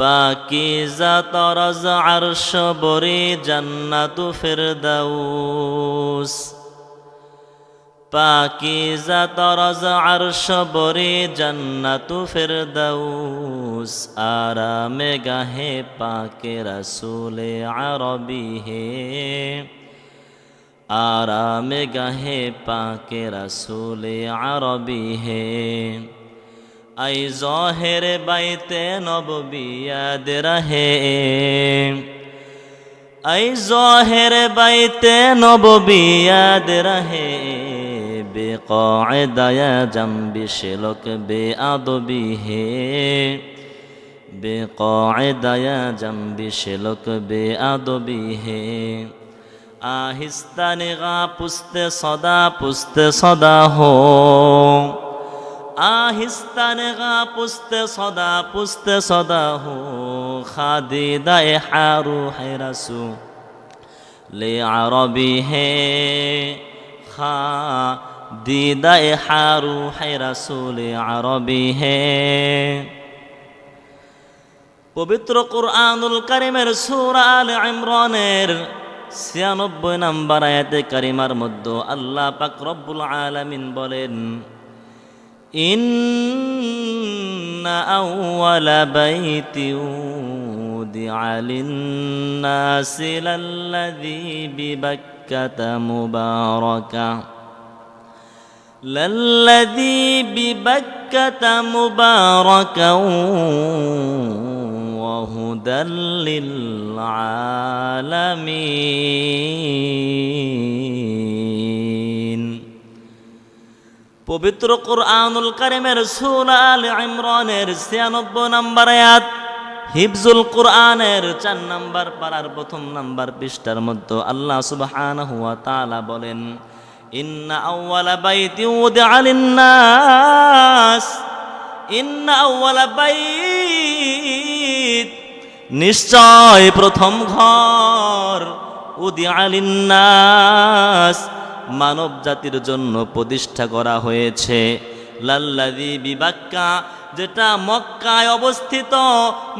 পাকিজা তরজ আরশ বরে জান্নাতু ফিরদাউস। পাকিজা তরজ আরশ বরে জান্নাতু ফিরদাউস। আরামে গাহে পাকে রসুলে আরবি হে। আরামে গাহে পাকে রসুলে আরবি হে। আই জহের বাইতে নববিয়াদ রহে। আই জহের বাইতে নববিয়াদ রহে। বেকায়দায়া জম্বি শিলক বে আদবি হে। বেকায়দায়া জম্বি শিলক বে আদবি হে। আহিস্তা নিগা পুস্তে সদা পুস্তে সদা হো। আহিস্তা নিগা পুস্তে সদা পুস্তে সদা হো খাদি দায় হারু হেরাসু লে আরবি হে খা দিদায় হারু হেরাসু লে আরবি হে পবিত্র কোরআনুল কারিমের সূরা আল ইমরানের ছিয়ানব্বই নাম্বার আয়াতে কারিমার মধ্যে আল্লাহ পাক রব্বুল আলামিন বলেন إن أول بيت وودع للناس للذي ببكة مباركة للذي ببكة مباركا وهدى للعالمين. পবিত্র কোরআনুল কারিমের সূরা আল ইমরানের 96 নম্বর আয়াত হিফজুল কোরআনের চার নাম্বার পারার প্রথম নাম্বার পৃষ্ঠার মধ্যে আল্লাহ সুবহানাহু ওয়া তাআলা বলেন, ইন্না আউওয়ালা বাইতি উদিআ লিন-নাস, ইন্না আউওয়ালা বাইত, নিশ্চয় প্রথম ঘর উদিআ লিন-নাস। মানব জাতির জন্য প্রতিষ্ঠা করা হয়েছে। লাল্লাদি বিবাক্কা, যেটা মক্কায় অবস্থিত,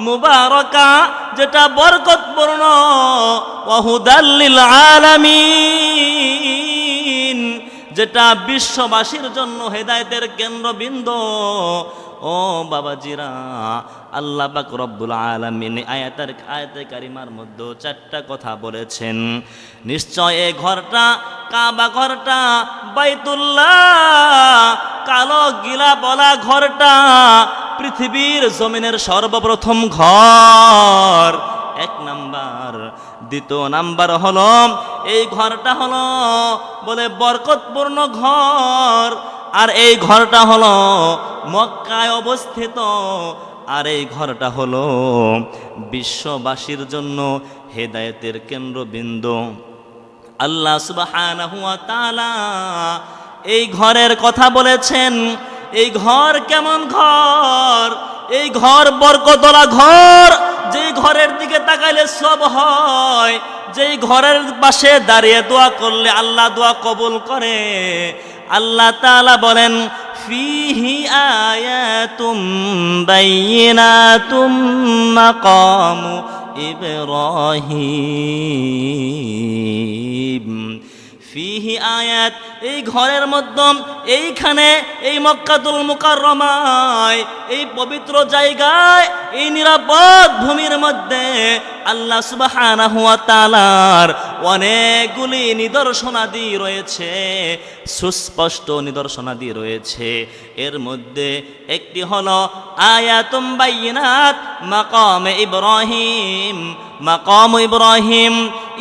মুবারকা, যেটা বরকতপূর্ণ ওয়াহুদাল্লিল আলামিন, যেটা বিশ্ববাসীর জন্য হেদায়েতের কেন্দ্রবিন্দু। ও বাবাজিরা, আল্লাহ পাক রব্বুল আলামিন আয়াতের, আয়াতে কারিমার মধ্যে চারটা কথা বলেছেন। নিশ্চয় এ ঘরটা, কাবা ঘরটা, বাইতুল্লাহ, কালো গিলা বলা ঘরটা পৃথিবীর জমিনের সর্বপ্রথম ঘর। এক নাম্বার দ্বিতীয় নাম্বার হলো, এই ঘরটা হলো বলে বরকতপূর্ণ ঘর। আর এই ঘরটা হলো মক্কায় অবস্থিত। আর এই ঘরটা হলো বিশ্ববাসীর জন্য হেদায়েতের কেন্দ্রবিন্দু। আল্লাহ তাআলা এই ঘরের কথা বলেছেন, এই ঘর কেমন ঘর? এই ঘর বরকতলা ঘর। যেই ঘরের দিকে তাকাইলে সব হয়, যেই ঘরের পাশে দাঁড়িয়ে দোয়া করলে আল্লাহ দোয়া কবুল করে। আল্লাহ তালা বলেন, ফিহি আয়াতুম বাইয়িনাতুম মাকামু ইব্রাহিম। ফিহি আয়াত, এই ঘরের মধ্যম, এইখানে, এই মক্কাতুল মুকাররমায়, এই পবিত্র জায়গায়, এই নিরাপদ ভূমির মধ্যে আল্লাহ সুবহানাহু ওয়া তাআলার অনেকগুলি নিদর্শনাদি রয়েছে, সুস্পষ্ট নিদর্শনাদি রয়েছে। এর মধ্যে একটি হলো আয়াতুম বাইয়িনাত মাকামে ইব্রাহিম, মাকাম ইব্রাহিম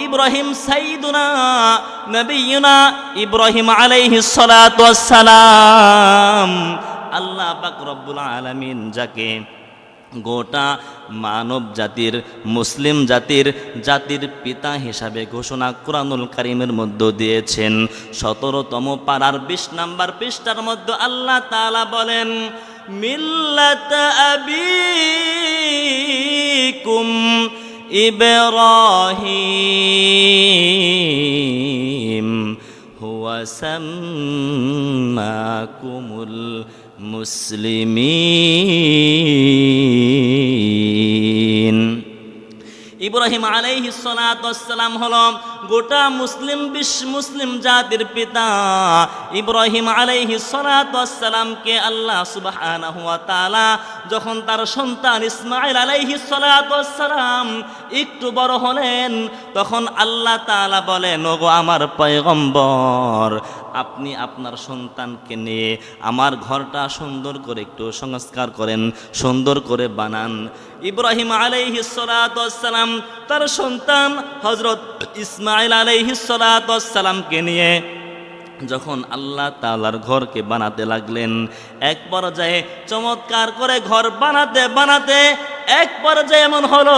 ইব্রাহিম সাইদুনা নবিয়ুনা ইব্রাহিম আলাইহিস সালাম। আল্লাহ পাক রব্বুল আলামিন যাকে গোটা মানব জাতির, মুসলিম জাতির জাতির পিতা হিসাবে ঘোষণা কোরআনুল কারিমের মধ্যে দিয়েছেন। সতেরোতম পাড়ার বিশ নাম্বার পৃষ্ঠার মধ্যে আল্লাহ তাআলা বলেন, মিল্লাত আবিকুম ইব্রাহিম, হুয়া সাম্মাকুমুল মুসলিমিন। ইব্রাহিম আলাইহি সালাম হল গোটা মুসলিম বিশ্ব মুসলিম জাতির পিতা ইব্রাহিম আলাইহি সালামকে আল্লাহ তাআলা যখন তার সন্তান ইসমাইল আলাইহি সালাম একটু বড় হলেন, তখন আল্লাহ তাআলা বলেন, ওগো আমার পয়গম্বর, আপনি আপনার সন্তানকে নিয়ে আমার ঘরটা সুন্দর করে একটু সংস্কার করেন, সুন্দর করে বানান। ইব্রাহিম আলাইহি সালাম তার সন্তান হজরত ইসমাইল আলাইহি সালামকে নিয়ে যখন আল্লাহ তালার ঘরকে বানাতে লাগলেন, এক পর্যায়ে চমৎকার করে ঘর বানাতে বানাতে এক পর্যায়ে এমন হলো,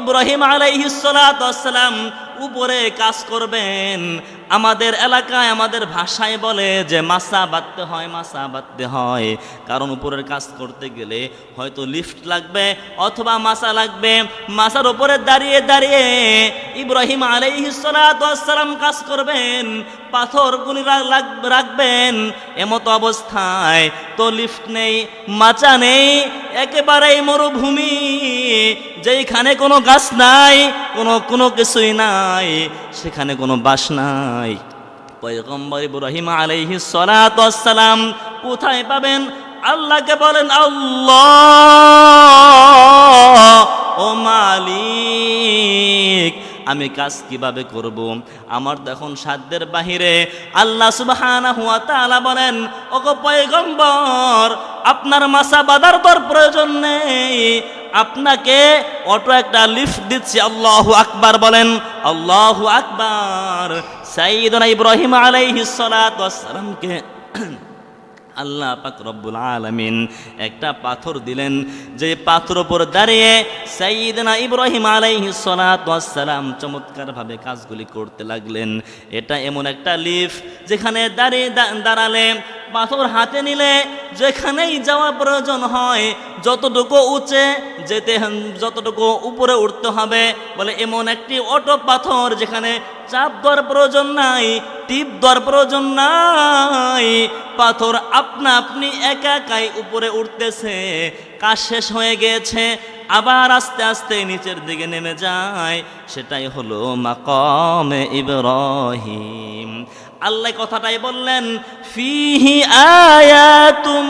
ইব্রাহিম আলাইহিসালাম উপরে কাজ করবেন আমাদের এলাকায় আমাদের ভাষায় বলে যে মাসা বাঁধতে হয়, মাসা বাঁধতে হয়। কারণ উপরের কাজ করতে গেলে হয়তো লিফট লাগবে অথবা মাসা লাগবে। মাসার উপরে দাঁড়িয়ে দাঁড়িয়ে ইব্রাহিম আলাইহিসালাম কাজ করবেন পাথরগুলি রাখ- রাখবেন। এমতো অবস্থায় তো লিফট নেই, মাচা নেই, একেবারেই মরুভূমি। যেইখানে কোনো গাছ নাই, কোনো কোনো কিছুই নাই, সেখানে কোনো বাস নাই। পয়গম্বর ইব্রাহিম আলাইহি সালাম কোথায় পাবেন? আল্লাহকে বলেন, আল্লাহ ও মালিক, আমি কাজ কীভাবে করব? আমার তখন সাধ্যের বাহিরে। আল্লাহ সুবহানাহু ওয়া তাআলা বলেন, ওগো পয়গম্বর, আপনার মাসা বাদার তোর প্রয়োজন নেই। আপনাকে অটো একটা লিফট দিচ্ছি, আল্লাহু আকবার বলেন, আল্লাহু আকবার। সাইয়্যিদনা ইব্রাহিম আলাইহিস সালাতু ওয়াস সালামকে আল্লাহ পাক রব্বুল আলামিন একটা পাথর দিলেন। যে পাথর উপর দাঁড়িয়ে সাইয়্যিদনা ইব্রাহিম আলাইহিস সালাতু ওয়াস সালাম চমৎকারভাবে কাজগুলি করতে লাগলেন। এটা এমন একটা লিফ যেখানে দাঁড়িয়ে দাঁড়ালে, পাথর হাতে নিলে যেখানেই যাওয়া প্রয়োজন হয়, যতটুকু উঁচে যেতে যতটুকু উপরে উঠতে হবে, বলে এমন একটি অটো পাথর যেখানে চাপ দেওয়ার প্রয়োজন নাই, টিপ দেওয়ার প্রয়োজন নাই। পাথর আপনা আপনি একা একাই উপরে উঠতেছে, কাজ শেষ হয়ে গেছে, আবার আস্তে আস্তে নিচের দিকে নেমে যায়। সেটাই হলো মাকামে ইব্রাহিম। আল্লাহ কথাটাই বললেন, ফিহি আয়াতুম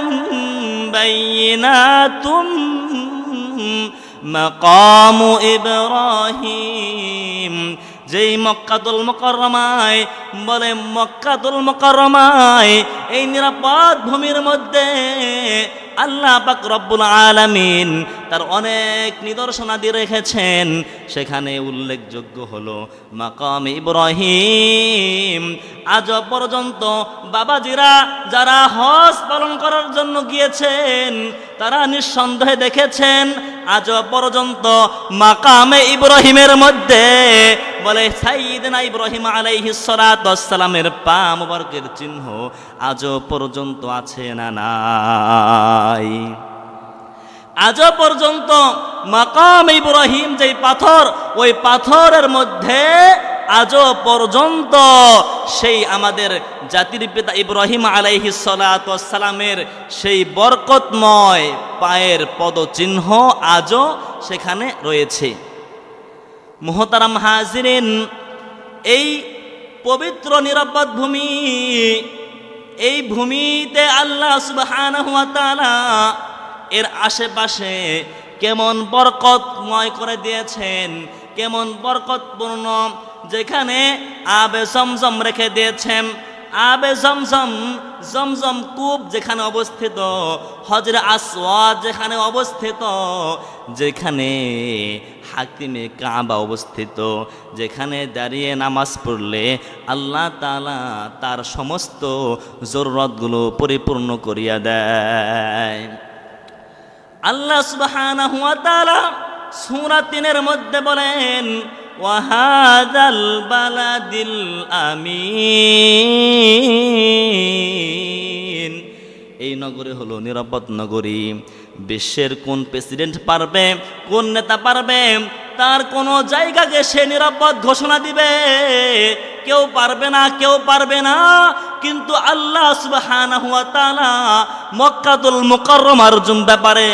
বাইনাতুম মাকামু ইব্রাহিম। যেই মক্কাতুল মকরমায় বলে মক্কাতুল মকরমায় এই নিরাপদ ভূমির মধ্যে আল্লাহ পাক রব্বুল আলামিন তার অনেক নিদর্শনাদি রেখেছেন। সেখানে উল্লেখযোগ্য হলো, মাকাম ইব্রাহিম, আজ পর্যন্ত বাবাজিরা যারা হজ পালন করার জন্য গিয়েছেন, তারা নিঃসন্দেহে দেখেছেন, আজ পর্যন্ত মাকামে ইব্রাহিমের মধ্যে বলে সাইদিনা ইব্রাহিম আলাইহিস সালামের পা মুবারকের চিহ্ন আজও পর্যন্ত আছে না নাই? আজও পর্যন্ত মাকাম ইব্রাহিম যেই পাথর, ওই পাথরের মধ্যে আজও পর্যন্ত সেই আমাদের জাতির পিতা ইব্রাহিম আলাইহি সালামের সেই বরকতময় পায়ের পদচিহ্ন আজও সেখানে রয়েছে। মোহতারাম হাজিরিন, এই পবিত্র নিরাপদ ভূমি, এই ভূমিতে আল্লাহ তাআলা এর আশেপাশে কেমন বরকতময় করে দিয়েছেন, কেমন বরকতপূর্ণ, যেখানে আবে জমজম রেখে দিয়েছেন। আবে জমজম জমজম কূপ যেখানে অবস্থিত হজর আসওয়াদ যেখানে অবস্থিত, যেখানে হাকিমে কাবা অবস্থিত, যেখানে দাঁড়িয়ে নামাজ পড়লে আল্লাহ তালা তার সমস্ত জরুরতগুলো পরিপূর্ণ করিয়া দেয়। আল্লাহ সুবহানাহু ওয়া তাআলা সূরা মধ্যে বলেন ওয়াহাদাল বালাদিল আমিন। এই নগরী হলো নিরাপদ নগরী। বিশ্বের কোন প্রেসিডেন্ট পারবে, কোন নেতা পারবে তার কোনো জায়গাকে সে নিরাপদ ঘোষণা দিবে। কেউ পারবে না, কেউ পারবে না। কিন্তু আল্লাহ তাআলা মক্কাতুল মুকাররমার জুম ব্যাপারে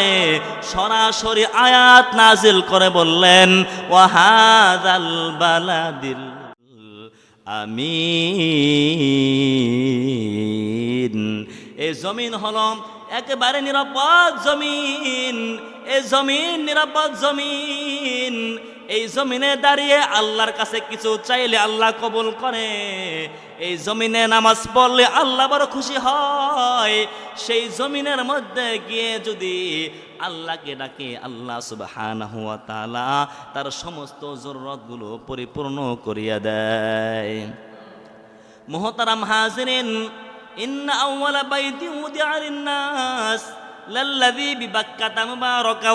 সরাসরি আয়াত নাজিল করে বললেন, ওয়া হাযাল বালাদিল আমিন। এই জমিন হলো একেবারে নিরাপদ জমিন, এই জমিন নিরাপদ জমিন, এই জমিনে দাঁড়িয়ে আল্লাহর কাছে কিছু চাইলে আল্লাহ কবুল করে, এই জমিনে নামাজ পড়লে আল্লাহ বড় খুশি হয়, সেই জমিনের মধ্যে গিয়ে যদি আল্লাহকে ডাকে, আল্লাহ সুবহানাহু ওয়া তালা তার সমস্ত জরুরতগুলো পরিপূর্ণ করিয়া দেয়। মোহতারাম হাজিরিন إن أول بيت وضع للناس للذي ببكة مباركا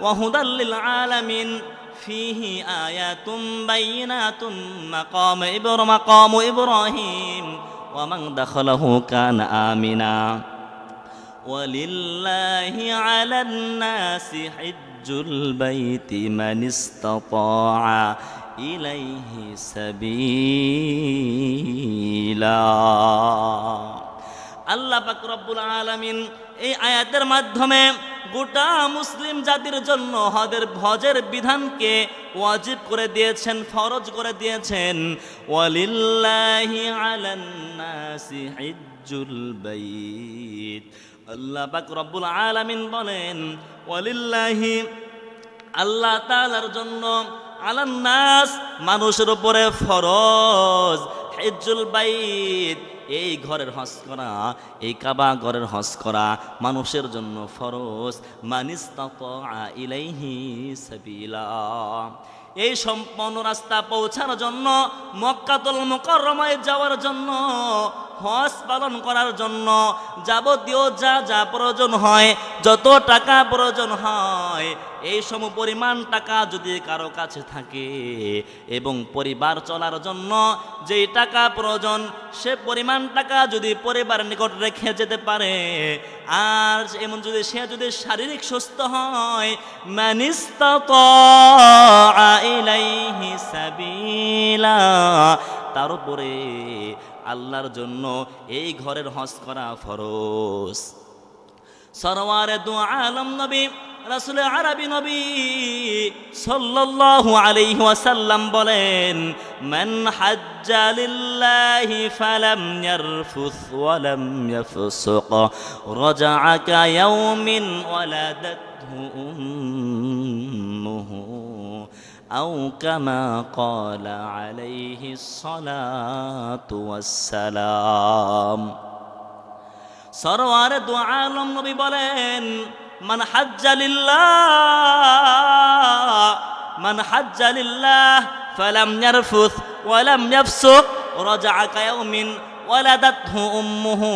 وهدى للعالمين. فيه آيات بينات مقام إبر مقام إبراهيم ومن دخله كان آمنا. ولله على الناس حج البيت من استطاع. ইলাইহি সাবিলা আল্লাহ পাক রব্বুল আলামিন এই আয়াতের মাধ্যমে গোটা মুসলিম জাতির জন্য হদের ভজের বিধানকে ওয়াজিব করে দিয়েছেন, ফরজ করে দিয়েছেন। ওয়ালিল্লাহি আলান নাসি হিজ্জুল বাইত। আল্লাহ পাক রব্বুল আলামিন বলেন, ওয়ালিল্লাহি আল্লাহ তাআলার জন্য আলান নাস মানুষের উপরে ফরজ। হিজ্জুল বাইত, এই ঘরের হজ করা, এই কাবা ঘরের হজ করা মানুষের জন্য ফরজ। মানিস্তাতা ইলাইহি সাবিলা। এই সম্পন্ন রাস্তা পৌঁছানোর জন্য, মক্কাতুল মুকাররমায় যাওয়ার জন্য হজ পালন করার জন্য যাবতীয় যা যা প্রয়োজন হয়, যত টাকা প্রয়োজন হয়, এই সম পরিমাণ টাকা যদি কারও কাছে থাকে এবং পরিবার চলার জন্য যেই টাকা প্রয়োজন, সে পরিমাণ টাকা যদি পরিবারের নিকট রেখে যেতে পারে, আর এমন যদি সে যদি শারীরিক সুস্থ হয় ইলাইহি তার উপরে আল্লাহর জন্য এই ঘরের হজ করা ফরজ। সরওয়ারে দু আলম নবী, রাসুল আরবি নবী সাল্লাল্লাহু আলাইহি ওয়াসাল্লাম বলেন, মান হাজ্জা লিল্লাহি ফালাম ইয়ারফুস ওয়া লাম ইয়াফসুক রাজা'a কা ইয়াউমিন ওয়ালাদাতহু উম্মুহু أو كما قال عليه الصلاة والسلام সরওয়ার দু আলম নবী বলেন মান হাজ্জালিল্লাহ মান হাজ্জালিল্লাহ ফালাম ইয়ারফুস ওয়ালাম ইয়াফসুক রাজা'a কায়াউমিন ওয়ালাদাতহু উম্মুহু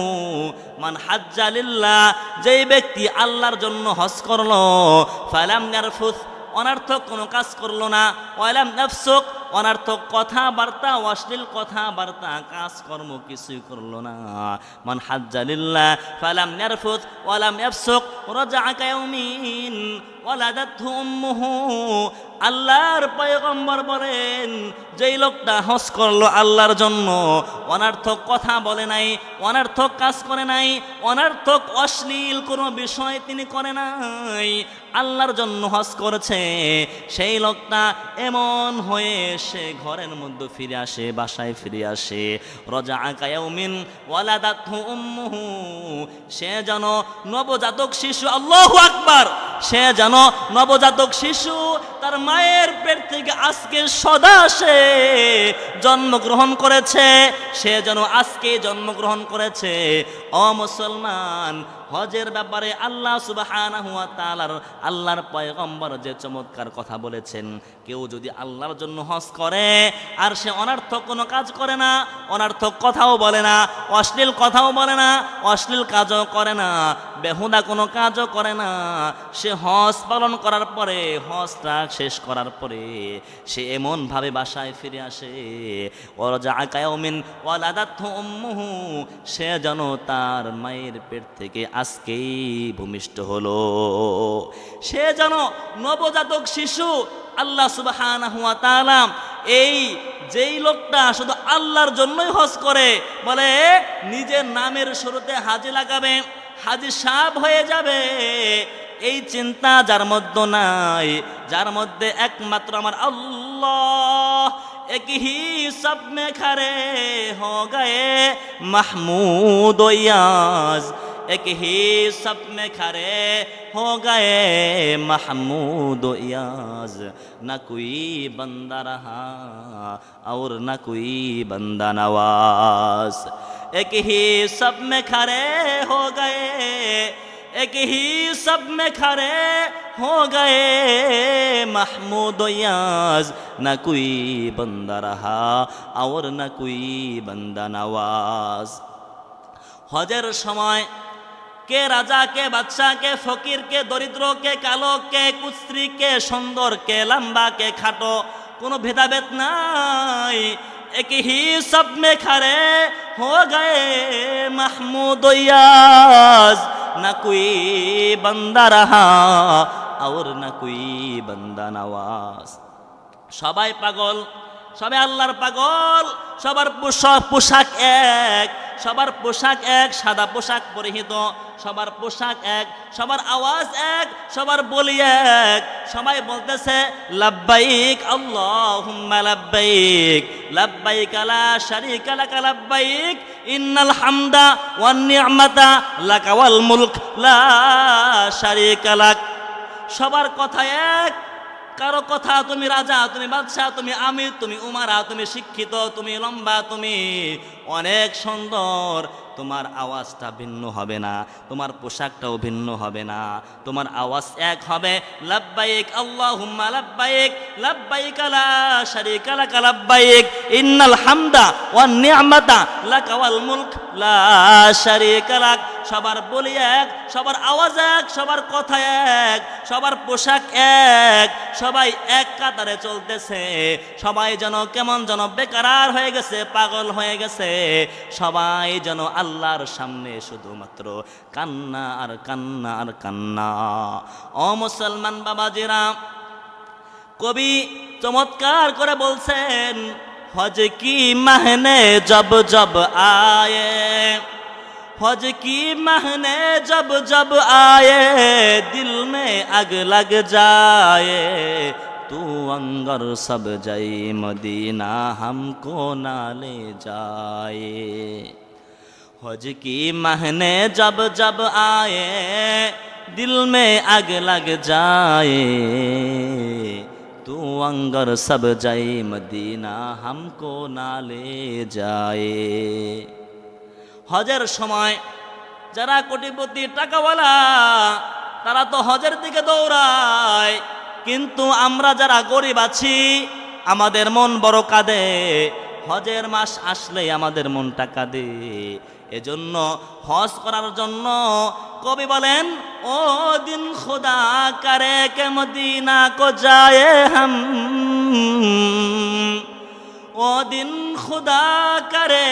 মান হাজ্জালিল্লাহ যেই ব্যক্তি আল্লাহর জন্য হজ করলো ফালাম ইয়ারফুস অনার্থক কোনো কাজ করল না। ওয়ালাম নাফসুক, অনার্থক কথাবার্তা, অশ্লীল কথাবার্তা, কাজকর্ম কিছুই করল না। মান হাজ্জালিল্লাহ ফালাম ইয়ারফুত, ওয়ালাম ইয়াফসুক রাজা'a কায়াউমিন ওয়ালাদাতহু উম্মুহু। আল্লাহর পয়গম্বর বলেন, যেই লোকটা হজ করল আল্লাহর জন্য, অনার্থক কথা বলে নাই, অনার্থক কাজ করে নাই, অনার্থক অশ্লীল কোনো বিষয় তিনি করে নাই। আল্লাহর জন্য হজ করেছে, সেই লোকটা এমন হয়ে সে ঘরের মধ্যে ফিরে আসে, বাসায় ফিরে আসে। রজা আকায়মিন সে যেন নবজাতক শিশু, আল্লাহু আকবার, সে যেন নবজাতক শিশু তার মায়ের পেট থেকে আজকে সদা সে জন্মগ্রহণ করেছে, সে যেন আজকে জন্মগ্রহণ করেছে। অ মুসলমান, হজের ব্যাপারে আল্লাহ ওয়া তাআলার, আল্লাহর পয়গম্বর যে চমৎকার কথা বলেছেন, কেউ যদি আল্লাহর জন্য হজ করে, আর সে অনার্থক কোনো কাজ করে না, অনার্থক কথাও বলে না, অশ্লীল কথাও বলে না, অশ্লীল কাজও করে না, বেহুদা কোনো কাজও করে না, সে হজ পালন করার পরে হজটা শেষ করার পরে সে এমনভাবে বাসায় ফিরে আসে ওরজা আকায়মিন ওয়ালাদাত উম্মুহু সে যেন তার মায়ের পেট থেকে আজকেই ভূমিষ্ঠ হলো। সে যেন নবজাতক শিশু, আল্লাহ সুবহানাহু ওয়া তাআলা, এই যেই লোকটা শুধু আল্লাহর জন্যই হজ করে, বলে নিজের নামের শুরুতে হাজি লাগাবে, হাজি সাপ হয়ে যাবে। এই চিন্তা যার মধ্যে নাই যার ایک مطر امر اللہ ایک ہی سب میں کھڑے ہو گئے محمود و یاز ایک ہی سب میں کھڑے ہو گئے محمود و یاز نہ کوئی بندہ رہا اور نہ کوئی بندہ نواز ایک ہی سب میں کھڑے ہو گئے ایک ہی سب میں کھڑے ہو گئے محمود و یاز نہ کوئی بندہ رہا اور نہ کوئی بندہ نواز হজের সময় কে রাজা, কে বাদশা কে ফকির, কে দরিদ্র, কে কালো, কে কুস্ত্রী কে সুন্দর, কে লম্বা, কে খাটো, কোনো ভেদাভেদ নাই। এক হি সব মে খারে হো গে মাহমুদ ইয়াজ। না কুই বান্দা রাহা আর না কুই বান্দা সবাই পাগল সবাই আল্লাহর পাগল, সবার পোশাক পোশাক এক, সবার পোশাক এক, সাদা পোশাক পরিহিত, সবার পোশাক এক, সবার আওয়াজ এক, সবার বলি এক। সবাই বলতেছে, লাব্বাইক, আল্লাহুম্মা লাব্বাইক লাব্বাইক লা শারীকা লাকা, লাব্বাইক, ইন্নাল হামদা ওয়ান নি'মাতা লাকা ওয়াল মুলক, লা শারীকা লাক। সবার কথা এক কারও কথা তুমি রাজা, তুমি বাদশাহ তুমি আমির, তুমি উমারা, তুমি শিক্ষিত, তুমি লম্বা, তুমি অনেক সুন্দর। তোমার আওয়াজটা ভিন্ন হবে না, তোমার পোশাকটাও ভিন্ন হবে না, তোমার আওয়াজ এক হবে, লাব্বাইক, আল্লাহুম্মা লাব্বাইক লাব্বাইক লা শারীকা লাকা লাব্বাইক, ইন্নাল হামদা ওয়ান নি'মাতা লাকা মুলক, লা শারীকা লাক সবার বলি এক, সবার আওয়াজ এক, সবার কথা এক, সবার পোশাক এক, সবাই এক কাতারে চলতেছে। সবাই যেন কেমন যেন বেকারার হয়ে গেছে, পাগল হয়ে গেছে। সবাই যেন আল্লাহর সামনে শুধুমাত্র কান্না আর কান্না আর কান্না। ও মুসলমান বাবা বাবাজিরা, কবি চমৎকার করে বলছেন, হজ কি মাহনে জব জব আয়ে? हज की महने जब जब आए, दिल में अग लग जाए। तू अंगर सब जाई मदीना, हमको ना ले जाए। हज की महने जब जब आए, दिल में अग लग जाए। तू अंगर सब जाई मदीना, हमको ना ले जाए। হজের সময় যারা কোটিপতি টাকাওয়ালা, তারা তো হজের দিকে দৌড়ায়। কিন্তু আমরা যারা গরিব আছি, আমাদের মন বড় কাঁদে। হজের মাস আসলেই আমাদের মনটা কাঁদে। এজন্য হজ করার জন্য কবি বলেন, ও দিন খুদা, করে কে মদিনা কো যায় হাম? वो दिन खुदा करे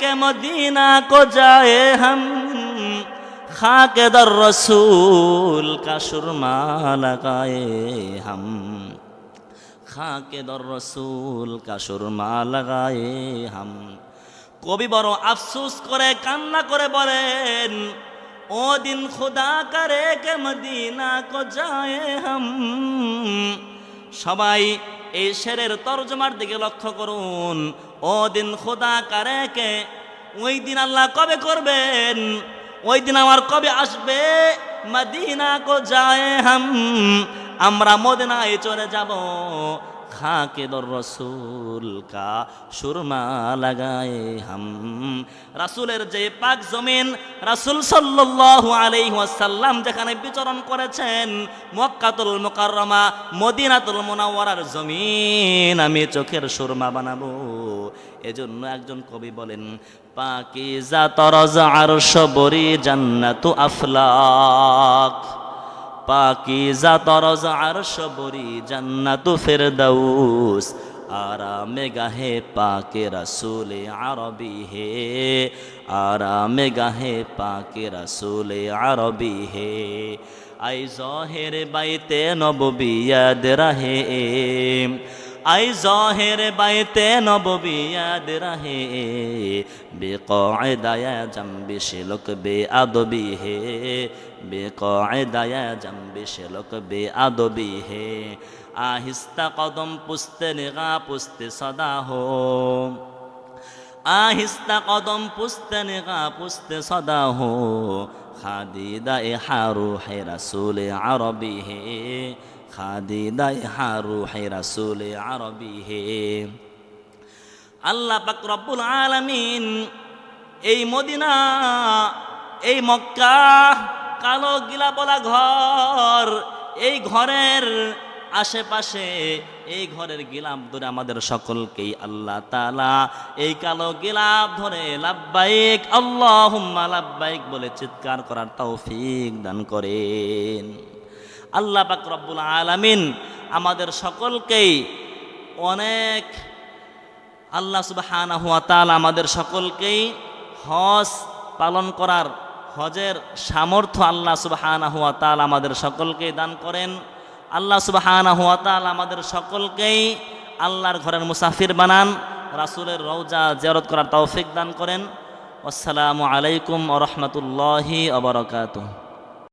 के मदीना को जाए हम खाक दर रसूल का सुरमा लगाए हम खाके दर রসুল का সুরমা লাগায়ে হাম কবি বড় আফসোস করে কান্না করে বলেন ও দিন খুদা করে কে মদিনা কো যায় হাম সবাই এই শেরের তর্জমার দিকে লক্ষ্য করুন। ও দিন খোদা কারে কে? ওই দিন আল্লাহ কবে করবেন? ওই দিন আমার কবে আসবে? মদিনা কো যায় হাম। আমরা মদিনায় চলে যাব। খাকে দর রসুল কা সুরমা লাগায় হাম। রাসুলের যে পাক জমিন, রাসুল সাল্লাল্লাহু আলাইহি ওয়াসাল্লাম যেখানে বিচরণ করেছেন, মক্কাতুল মুকাররমা, মদিনাতুল মুনাওয়ারার জমিন, আমি চোখের সুরমা বানাবো। এজন্য একজন কবি বলেন পাকিজা তরজ আরশ বরি জান্নাতু আফলাক। পাকিজা তরজ আরশ বরি জান্নাতু ফেরদাউস। আরামে গাহে পাকে রসুলে আরবি হে। আরামে গাহে পাকে রসুলে আরবি হে। আই জহের বাইতে নববিয়াদ রাহে। আই জহের বাইতে নববিয়াদ রাহে, বেকায়দায়া জম্বি শিলক বে আদবি হে, বেকায়দায়া জম্বি শিলক বে আদবি হে। আহিস্তা কদম পুস্তে নিগা পুস্তে সদা হো, আহিস্তা কদম পুস্তে নিগা পুস্তে সদা হো, খাদিদা এ হারু হে রাসুল আরবি হে। খাদিদা এ হারু হে রাসুল আরবি হে আল্লাহ পাক রব্বুল আলামিন এই মদিনা, এই মক্কা, কালো গিলা বলা ঘর, এই ঘরের আশেপাশে এই ঘরের গিলাপ ধরে আমাদের সকলকেই আল্লাহ তালা এই কালো গিলাপ ধরে লাভবাইক আল্লাহ লাভবাইক বলে চিৎকার করার তৌফিক দান করেন। আল্লাহ পাক রব্বুল আলামিন আমাদের সকলকেই অনেক আল্লাহ সুবহানাহু ওয়া তাআলা আমাদের সকলকেই হজ পালন করার হজের সামর্থ্য আল্লাহ সুবহানাহু ওয়া তাআলা আমাদের সকলকেই দান করেন। আল্লাহ সুবহানাহু ওয়া তাআলা আমাদের সকলকেই আল্লাহর ঘরের মুসাফির বানান, রাসুলের রওজা জিয়ারত করার তৌফিক দান করেন। আসসালামু আলাইকুম ওয়া রাহমাতুল্লাহি ওয়া বারাকাতুহু।